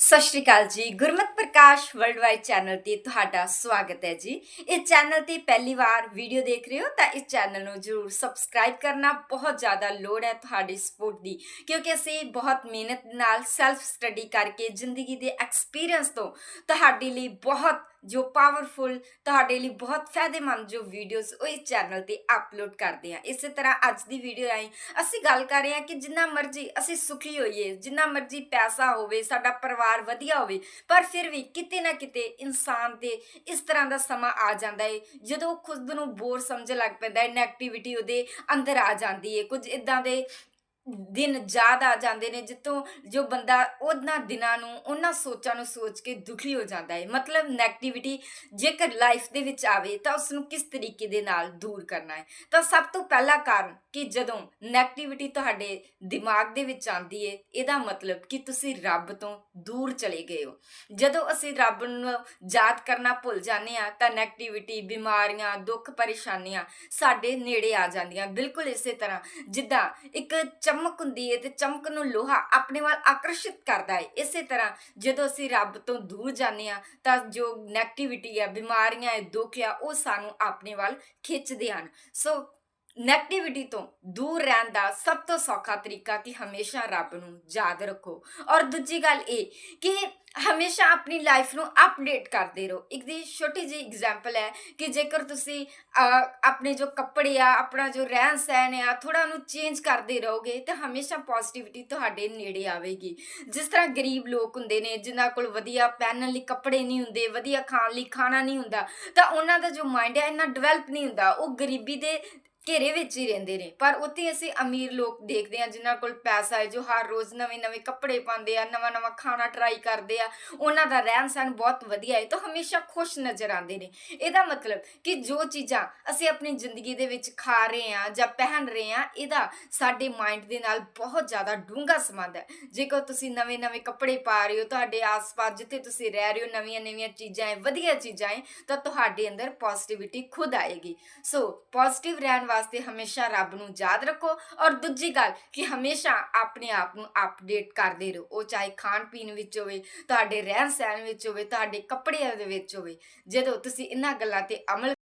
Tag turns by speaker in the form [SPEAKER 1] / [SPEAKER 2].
[SPEAKER 1] ਸਤਿ ਸ਼੍ਰੀ ਅਕਾਲ ਜੀ। ਗੁਰਮਤ ਪ੍ਰਕਾਸ਼ worldwide channel ਤੇ ਤੁਹਾਡਾ ਸਵਾਗਤ ਹੈ ਜੀ। ਇਸ ਚੈਨਲ ਤੇ ਪਹਿਲੀ ਵਾਰ ਵੀਡੀਓ ਦੇਖ ਰਹੇ ਹੋ ਤਾਂ ਇਸ ਚੈਨਲ ਨੂੰ ਜਰੂਰ ਸਬਸਕ੍ਰਾਈਬ ਕਰਨਾ। ਬਹੁਤ ਜ਼ਿਆਦਾ ਲੋੜ ਹੈ ਤੁਹਾਡੀ ਸਪੋਰਟ ਦੀ, ਕਿਉਂਕਿ ਅਸੀਂ ਬਹੁਤ ਮਿਹਨਤ ਨਾਲ ਸੈਲਫ ਸਟੱਡੀ ਕਰਕੇ ਜ਼ਿੰਦਗੀ ਦੇ ਐਕਸਪੀਰੀਅੰਸ ਤੋਂ ਤੁਹਾਡੇ ਲਈ ਬਹੁਤ ਜੋ ਪਾਵਰਫੁਲ ਤੁਹਾਡੇ ਲਈ ਬਹੁਤ ਫਾਇਦੇਮੰਦ ਜੋ ਵੀਡੀਓਜ਼ ਉਹ ਇਸ ਚੈਨਲ ਤੇ ਅਪਲੋਡ ਕਰਦੇ ਹਾਂ ਇਸੇ ਤਰ੍ਹਾਂ ਅੱਜ ਦੀ ਵੀਡੀਓ ਰਾਹੀਂ ਅਸੀਂ ਗੱਲ ਕਰ ਰਹੇ ਹਾਂ ਕਿ ਜਿੰਨਾ ਮਰਜ਼ੀ ਅਸੀਂ ਸੁਖੀ ਹੋਈਏ, ਜਿੰਨਾ ਮਰਜ਼ੀ ਪੈਸਾ ਹੋਵੇ, ਸਾਡਾ ਪਰਿਵਾਰ ਵਧੀਆ ਹੋਵੇ, ਪਰ ਫਿਰ ਵੀ ਕਿਤੇ ਨਾ ਕਿਤੇ ਇਨਸਾਨ ਤੇ ਇਸ ਤਰ੍ਹਾਂ ਦਾ ਸਮਾਂ ਆ ਜਾਂਦਾ ਏ, ਜਦੋਂ ਉਹ ਖੁਦ ਨੂੰ ਬੋਰ ਸਮਝਣ ਲੱਗ ਪੈਂਦਾ ਹੈ ਨੈਗੇਟਿਵਿਟੀ ਉਹਦੇ ਅੰਦਰ ਆ ਜਾਂਦੀ ਹੈ ਕੁਝ ਇਦਾਂ ਦੇ ਦਿਨ ਯਾਦ ਆ ਜਾਂਦੇ ਨੇ, ਜਿੱਥੋਂ ਜੋ ਬੰਦਾ ਉਹਨਾਂ ਦਿਨਾਂ ਨੂੰ, ਉਹਨਾਂ ਸੋਚਾਂ ਨੂੰ ਸੋਚ ਕੇ ਦੁਖੀ ਹੋ ਜਾਂਦਾ ਹੈ। ਮਤਲਬ ਨੈਗੇਟਿਵਿਟੀ ਜੇਕਰ ਲਾਈਫ ਦੇ ਵਿੱਚ ਆਵੇ ਤਾਂ ਉਸ ਨੂੰ ਕਿਸ ਤਰੀਕੇ ਦੇ ਨਾਲ ਦੂਰ ਕਰਨਾ ਹੈ? ਤਾਂ ਸਭ ਤੋਂ ਪਹਿਲਾ ਕਾਰਨ ਕਿ ਜਦੋਂ ਨੈਗੇਟਿਵਿਟੀ ਤੁਹਾਡੇ ਦਿਮਾਗ ਦੇ ਵਿੱਚ ਆਉਂਦੀ ਹੈ, ਇਹਦਾ ਮਤਲਬ ਕਿ ਤੁਸੀਂ ਰੱਬ ਤੋਂ ਦੂਰ ਚਲੇ ਗਏ ਹੋ। ਜਦੋਂ ਅਸੀਂ ਰੱਬ ਨੂੰ ਯਾਦ ਕਰਨਾ ਭੁੱਲ ਜਾਂਦੇ ਆ ਤਾਂ ਨੈਗੇਟਿਵਿਟੀ ਬਿਮਾਰੀਆਂ ਦੁੱਖ ਪਰੇਸ਼ਾਨੀਆਂ ਸਾਡੇ ਨੇੜੇ ਆ ਜਾਂਦੀਆਂ। ਬਿਲਕੁਲ ਇਸੇ ਤਰ੍ਹਾਂ ਜਿੱਦਾਂ ਇੱਕ ਚਮਕ ਹੁੰਦੀ ਹੈ ਤੇ ਚਮਕ ਨੂੰ ਲੋਹਾ ਆਪਣੇ ਵੱਲ ਆਕਰਸ਼ਿਤ ਕਰਦਾ ਹੈ ਇਸੇ ਤਰ੍ਹਾਂ ਜਦੋਂ ਅਸੀਂ ਰੱਬ ਤੋਂ ਦੂਰ ਜਾਂਦੇ ਆ, ਤਾਂ ਜੋ ਨੈਗੇਟਿਵਿਟੀ ਆ, ਬਿਮਾਰੀਆਂ ਹੈ ਦੁੱਖ ਆ, ਉਹ ਸਾਨੂੰ ਆਪਣੇ ਵੱਲ ਖਿੱਚਦੇ ਹਨ। ਸੋ ਨੈਗੇਟਿਵਿਟੀ ਤੋਂ ਦੂਰ ਰਹਿਣ ਦਾ ਸਭ ਤੋਂ ਸੌਖਾ ਤਰੀਕਾ ਕਿ ਹਮੇਸ਼ਾ ਰੱਬ ਨੂੰ ਯਾਦ ਰੱਖੋ। ਔਰ ਦੂਜੀ ਗੱਲ ਇਹ ਕਿ ਹਮੇਸ਼ਾ ਆਪਣੀ ਲਾਈਫ ਨੂੰ ਅਪਡੇਟ ਕਰਦੇ ਰਹੋ। ਇੱਕ ਦੀ ਛੋਟੀ ਜਿਹੀ ਐਗਜ਼ਾਮਪਲ ਹੈ ਕਿ ਜੇਕਰ ਤੁਸੀਂ ਆਪਣੇ ਜੋ ਕੱਪੜੇ ਆ, ਆਪਣਾ ਜੋ ਰਹਿਣ ਸਹਿਣ ਆ ਥੋੜਾ ਉਹਨੂੰ ਚੇਂਜ ਕਰਦੇ ਰਹੋਗੇ ਤਾਂ ਹਮੇਸ਼ਾ ਪੋਜ਼ਿਟਿਵਿਟੀ ਤੁਹਾਡੇ ਨੇੜੇ ਆਵੇਗੀ। ਜਿਸ ਤਰ੍ਹਾਂ ਗਰੀਬ ਲੋਕ ਹੁੰਦੇ ਨੇ, ਜਿਨ੍ਹਾਂ ਕੋਲ ਵਧੀਆ ਪਹਿਨਣ ਲਈ ਕੱਪੜੇ ਨਹੀਂ ਹੁੰਦੇ, ਵਧੀਆ ਖਾਣ ਲਈ ਖਾਣਾ ਨਹੀਂ ਹੁੰਦਾ, ਤਾਂ ਉਹਨਾਂ ਦਾ ਜੋ ਮਾਈਂਡ ਹੈ ਇੰਨਾ ਡਿਵੈਲਪ ਨਹੀਂ ਹੁੰਦਾ। ਉਹ ਗਰੀਬੀ ਦੇ ਘੇਰੇ ਵਿੱਚ ਹੀ ਰਹਿੰਦੇ ਨੇ। ਪਰ ਉੱਥੇ ਅਸੀਂ ਅਮੀਰ ਲੋਕ ਦੇਖਦੇ ਹਾਂ, ਜਿਨ੍ਹਾਂ ਕੋਲ ਪੈਸਾ ਹੈ, ਜੋ ਹਰ ਰੋਜ਼ ਨਵੇਂ-ਨਵੇਂ ਕੱਪੜੇ ਪਾਉਂਦੇ ਆ, ਨਵਾਂ-ਨਵਾਂ ਖਾਣਾ ਟਰਾਈ ਕਰਦੇ ਆ। ਉਹਨਾਂ ਦਾ ਰਹਿਣ ਸਹਿਣ ਬਹੁਤ ਵਧੀਆ ਹੈ, ਤਾਂ ਹਮੇਸ਼ਾ ਖੁਸ਼ ਨਜ਼ਰ ਆਉਂਦੇ ਨੇ। ਇਹਦਾ ਮਤਲਬ ਕਿ ਜੋ ਚੀਜ਼ਾਂ ਅਸੀਂ ਆਪਣੀ ਜ਼ਿੰਦਗੀ ਦੇ ਵਿੱਚ ਖਾ ਰਹੇ ਹਾਂ ਜਾਂ ਪਹਿਨ ਰਹੇ ਹਾਂ, ਇਹਦਾ ਸਾਡੇ ਮਾਈਂਡ ਦੇ ਨਾਲ ਬਹੁਤ ਜ਼ਿਆਦਾ ਡੂੰਘਾ ਸੰਬੰਧ ਹੈ। ਜੇਕਰ ਤੁਸੀਂ ਨਵੇਂ-ਨਵੇਂ ਕੱਪੜੇ ਪਾ ਰਹੇ ਹੋ, ਤੁਹਾਡੇ ਆਸ-ਪਾਸ ਜਿੱਥੇ ਤੁਸੀਂ ਰਹਿ ਰਹੇ ਹੋ, ਨਵੀਆਂ-ਨਵੀਆਂ ਚੀਜ਼ਾਂ ਹੈ, ਵਧੀਆ ਚੀਜ਼ਾਂ ਹੈ, ਤਾਂ ਤੁਹਾਡੇ ਅੰਦਰ ਪੋਜ਼ਿਟਿਵਿਟੀ ਖੁਦ ਆਏਗੀ। ਸੋ ਪੋਜ਼ਿਟਿਵ ਰਹਿਣ ਵਾਸਤੇ ਹਮੇਸ਼ਾ ਰੱਬ ਨੂੰ ਯਾਦ ਰੱਖੋ ਔਰ ਦੂਜੀ ਗੱਲ ਕਿ ਹਮੇਸ਼ਾ ਆਪਣੇ ਆਪ ਨੂੰ ਅਪਡੇਟ ਕਰਦੇ ਰਹੋ। ਉਹ ਚਾਹੇ ਖਾਣ ਪੀਣ ਵਿੱਚ ਹੋਵੇ, ਤੁਹਾਡੇ ਰਹਿਣ ਸਹਿਣ ਵਿੱਚ ਹੋਵੇ, ਤੁਹਾਡੇ ਕੱਪੜਿਆਂ ਦੇ ਵਿੱਚ ਹੋਵੇ, ਜਦੋਂ ਤੁਸੀਂ ਇਹਨਾਂ ਗੱਲਾਂ ਤੇ ਅਮਲ